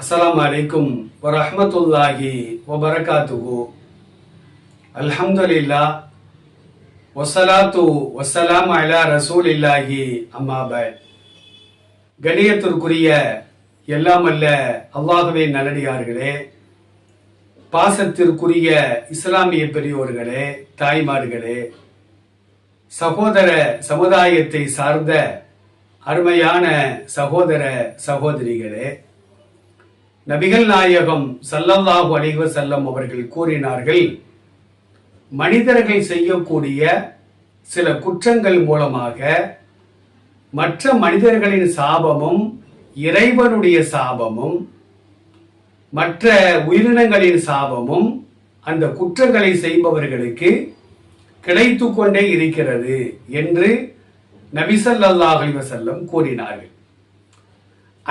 அஸ்லாம் அலைக்கும் வரமத்துல்லாஹி வபரகாத்துகு அல்ஹம்துலில்லா ஒசலாத்து ஒசலாம் அலா ரசூலில்லாஹி அம்மாப கணியத்திற்குரிய எல்லாம் அல்ல அல்லாஹுவே நல்லடியார்களே பாசத்திற்குரிய இஸ்லாமிய பெரியோர்களே தாய்மார்களே சகோதர சமுதாயத்தை சார்ந்த அருமையான சகோதர சகோதரிகளே நபிகள் நாயகம் சல்லல்லாஹு அலிவ செல்லம் அவர்கள் கூறினார்கள் மனிதர்கள் செய்யக்கூடிய சில குற்றங்கள் மூலமாக மற்ற மனிதர்களின் சாபமும் இறைவனுடைய சாபமும் மற்ற உயிரினங்களின் சாபமும் அந்த குற்றங்களை செய்பவர்களுக்கு கிடைத்து கொண்டே இருக்கிறது என்று நபிசல்லாஹ் அலைஹி கூறினார்கள்.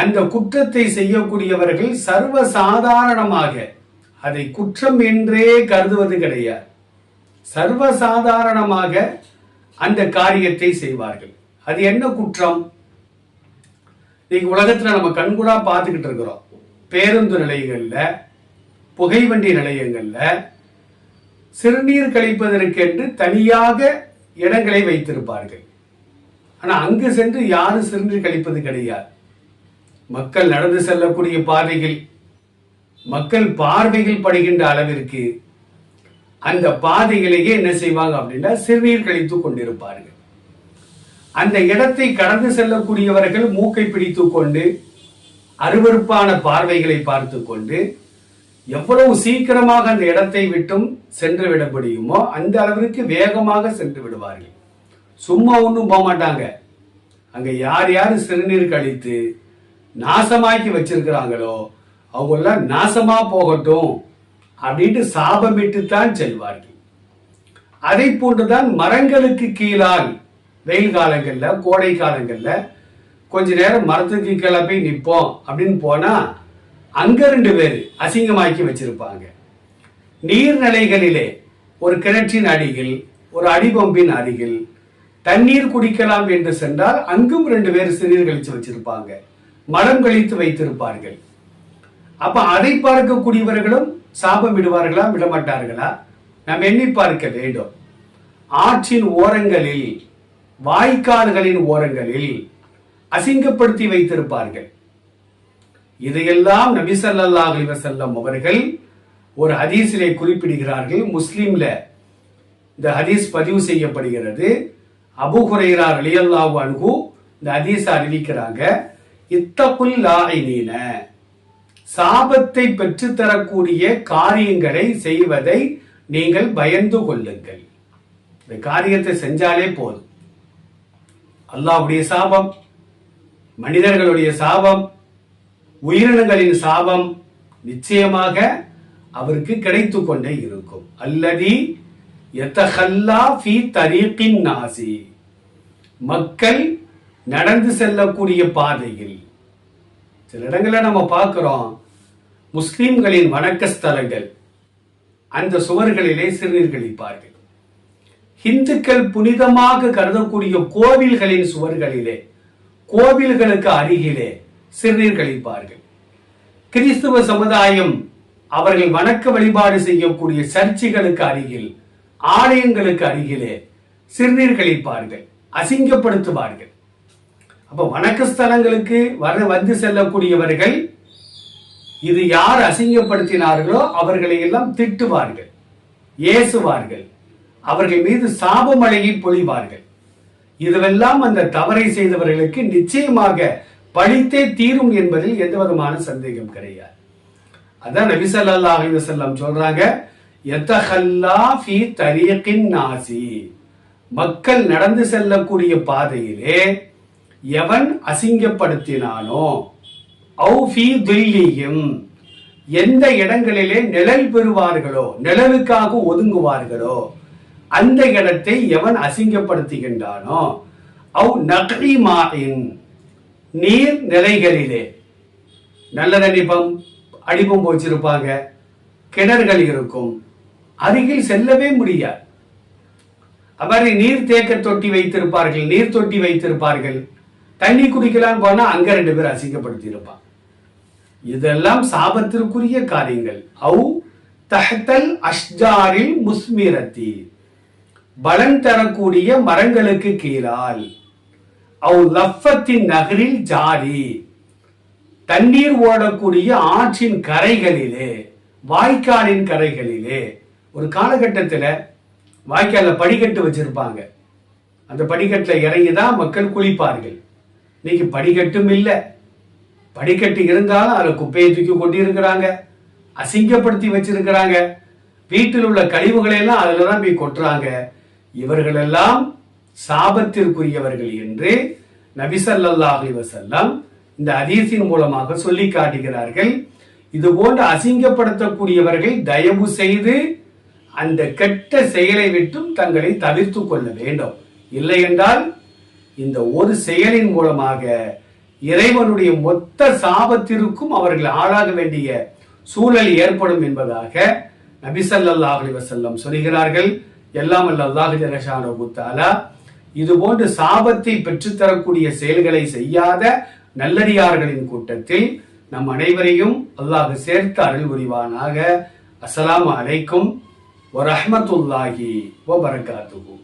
அந்த குற்றத்தை செய்யக்கூடியவர்கள் சர்வ சாதாரணமாக அதை குற்றம் என்றே கருதுவது கிடையாது. சர்வ சாதாரணமாக அந்த காரியத்தை செய்வார்கள். அது என்ன குற்றம்? இன்னைக்கு உலகத்துல நம்ம கண்கூடா பார்த்துக்கிட்டு இருக்கிறோம். பேருந்து நிலையங்கள்ல புகைவண்டி நிலையங்கள்ல சிறுநீர் கழிப்பதற்கென்று தனியாக இடங்களை வைத்திருப்பார்கள். ஆனா அங்கு சென்று யாரும் சிறுநீர் கழிப்பது கிடையாது. மக்கள் நடந்து செல்லக்கூடிய பாதைகள் மக்கள் பார்வைகள் படுகின்ற அளவிற்கு அந்த பாதைகளையே என்ன செய்வாங்க அப்படின்னா சிறுநீர் கழித்து கொண்டிருப்பார்கள். அந்த இடத்தை கடந்து செல்லக்கூடியவர்கள் மூக்கை பிடித்து கொண்டு அருவருப்பான பார்வைகளை பார்த்து கொண்டு எவ்வளவு சீக்கிரமாக அந்த இடத்தை விட்டும் சென்று விட முடியுமோ அந்த அளவிற்கு வேகமாக சென்று விடுவார்கள். சும்மா ஒன்றும் போக மாட்டாங்க அங்க யார் யார் சிறுநீர் கழித்து நாசமாக்கி வச்சிருக்கிறாங்களோ அவங்கெல்லாம் நாசமா போகட்டும் அப்படின்ட்டு சாபமிட்டு தான் செல்வார்கள். அதை போன்றுதான் மரங்களுக்கு கீழால் வெயில் காலங்களில் கோடை காலங்களில் கொஞ்ச நேரம் மரத்துக்கு கீழே போய் நிற்போம் அப்படின்னு போனா அங்க ரெண்டு பேர் அசிங்கமாக்கி வச்சிருப்பாங்க. நீர்நிலைகளிலே ஒரு கிணற்றின் அடியில் ஒரு அடிபம்பின் அருகில் தண்ணீர் குடிக்கலாம் என்று சென்றால் அங்கும் ரெண்டு பேர் சிறுநீர் கழிச்சு வச்சிருப்பாங்க. மலம் கழித்து வைத்திருப்பார்கள். அப்ப அதை பார்க்கக்கூடியவர்களும் சாபம் விடுவார்களா விடமாட்டார்களா? நாம் எண்ணி பார்க்க வேண்டும். ஆற்றின் ஓரங்களில் வாய்க்கால்களின் ஓரங்களில் அசிங்கப்படுத்தி வைத்திருப்பார்கள். இதையெல்லாம் நபிசல்லா செல்லம் அவர்கள் ஒரு ஹதீஸிலே குறிப்பிடுகிறார்கள். முஸ்லீம்ல இந்த ஹதீஸ் பதிவு செய்யப்படுகிறது. அபு ஹுரைரா ரலியல்லாஹு அணுகு இந்த ஹதீஸ் அறிவிக்கிறாங்க. இத்தகுல் லாயினீன சாபத்தை பெற்றுத்தரக்கூடிய காரியங்களை செய்வதை நீங்கள் பயந்து கொள்ளுங்கள். இந்த காரியத்தை செஞ்சாலே போதும். அல்லாவுடைய சாபம் மனிதர்களுடைய சாபம் உயிரினங்களின் சாபம் நிச்சயமாக அவருக்கு கிடைத்து கொண்டே இருக்கும். அல்லதி எத்தஹல்லா ஃபி தரீக்கின் நாசி. மக்கள் நடந்து செல்லக்கூடிய பாதையில். சில இடங்களில் நம்ம பார்க்குறோம் முஸ்லீம்களின் வணக்க ஸ்தலங்கள் அந்த சுவர்களிலே சிறுநீர் கழிப்பார்கள். இந்துக்கள் புனிதமாக கருதக்கூடிய கோவில்களின் சுவர்களிலே கோவில்களுக்கு அருகிலே சிறுநீர் கழிப்பார்கள். கிறிஸ்துவ சமுதாயம் அவர்கள் வணக்க வழிபாடு செய்யக்கூடிய சர்ச்சைகளுக்கு அருகில் ஆலயங்களுக்கு அருகிலே சிறுநீர் கழிப்பார்கள் அசிங்கப்படுத்துவார்கள். அப்ப வணக்க ஸ்தலங்களுக்கு வர வந்து செல்லக்கூடியவர்கள் இது யார் அசிங்கப்படுத்தினார்களோ அவர்களை எல்லாம் திட்டுவார்கள் ஏசுவார்கள். அவர்கள் மீது சாபமழையை பொழிவார்கள். இதுவெல்லாம் அந்த தவறை செய்தவர்களுக்கு நிச்சயமாக பழித்தே தீரும் என்பதில் எந்த விதமான சந்தேகம் கிடையாது. அதான் நபிசல்லா அலிவசல்லாம் சொல்றாங்க ஃபீ தரீக்கின் நாசி. மக்கள் நடந்து செல்லக்கூடிய பாதையிலே எவன் அசிங்கப்படுத்தினானோ ஔ துல்லியும் எந்த இடங்களிலே நிழல் பெறுவார்களோ நிழலுக்காக ஒதுங்குவார்களோ அந்த இடத்தை எவன் அசிங்கப்படுத்துகின்றானோ அவ் நகரிமாயின் நீர் நிலைகளிலே. நல்ல தண்ணி பம்ப் அடிபம்பு வச்சிருப்பாங்க கிணறுகள் இருக்கும் அருகில் செல்லவே முடியாது. அவரை நீர் தேக்க தொட்டி வைத்திருப்பார்கள் நீர் தொட்டி வைத்திருப்பார்கள். தண்ணி குடிக்கலாம்னு போனா அங்க ரெண்டு பேர் அசிங்கப்படுத்தி இருப்பான் இதெல்லாம் சாபத்திற்குரிய காரியங்கள். அவு தஹத்தல் அஷ்ஜாரில் முஸ்மிரத்தி. பலன் தரக்கூடிய மரங்களுக்கு கீழால். அவு லஃபத்தின் நகரில் ஜாரி தண்ணீர் ஓடக்கூடிய ஆற்றின் கரைகளிலே வாய்க்காலின் கரைகளிலே. ஒரு காலகட்டத்தில் வாய்க்காலில் படிக்கட்டு வச்சிருப்பாங்க. அந்த படிக்கட்டில் இறங்கி தான் மக்கள் குளிப்பார்கள். இன்னைக்கு படிக்கட்டும் இல்லை. படிக்கட்டு இருந்தாலும் அதில் குப்பையை தூக்கி கொண்டிருக்கிறாங்க அசிங்கப்படுத்தி வச்சிருக்கிறாங்க. வீட்டில் உள்ள கழிவுகளை எல்லாம் அதில் தான் போய் கொட்டுறாங்க. இவர்களெல்லாம் சாபத்திற்குரியவர்கள் என்று நபிசல்லாஹி வசல்லாம் இந்த அதீசின் மூலமாக சொல்லி காட்டுகிறார்கள். இது போன்று அசிங்கப்படுத்தக்கூடியவர்கள் தயவு செய்து அந்த கெட்ட செயலை விட்டும் தங்களை தவிர்த்து கொள்ள வேண்டும். இல்லை என்றால் இந்த ஒரு செயலின் மூலமாக இறைவனுடைய மொத்த சாபத்திற்கும் அவர்கள் ஆளாக வேண்டிய சூழல் ஏற்படும் என்பதாக நபிசல்லாஹ் வசல்லம் சொல்கிறார்கள். எல்லாம் அல்ல அல்லாஹு தாலா இது போன்று சாபத்தை பெற்றுத்தரக்கூடிய செயல்களை செய்யாத நல்லடியார்களின் கூட்டத்தில் நம் அனைவரையும் அல்லாஹ் சேர்த்து அருள் புரிவானாக. அஸ்லாம் அலைக்கும் வரஹ்மத்துல்லாஹி வபரகாத்துஹு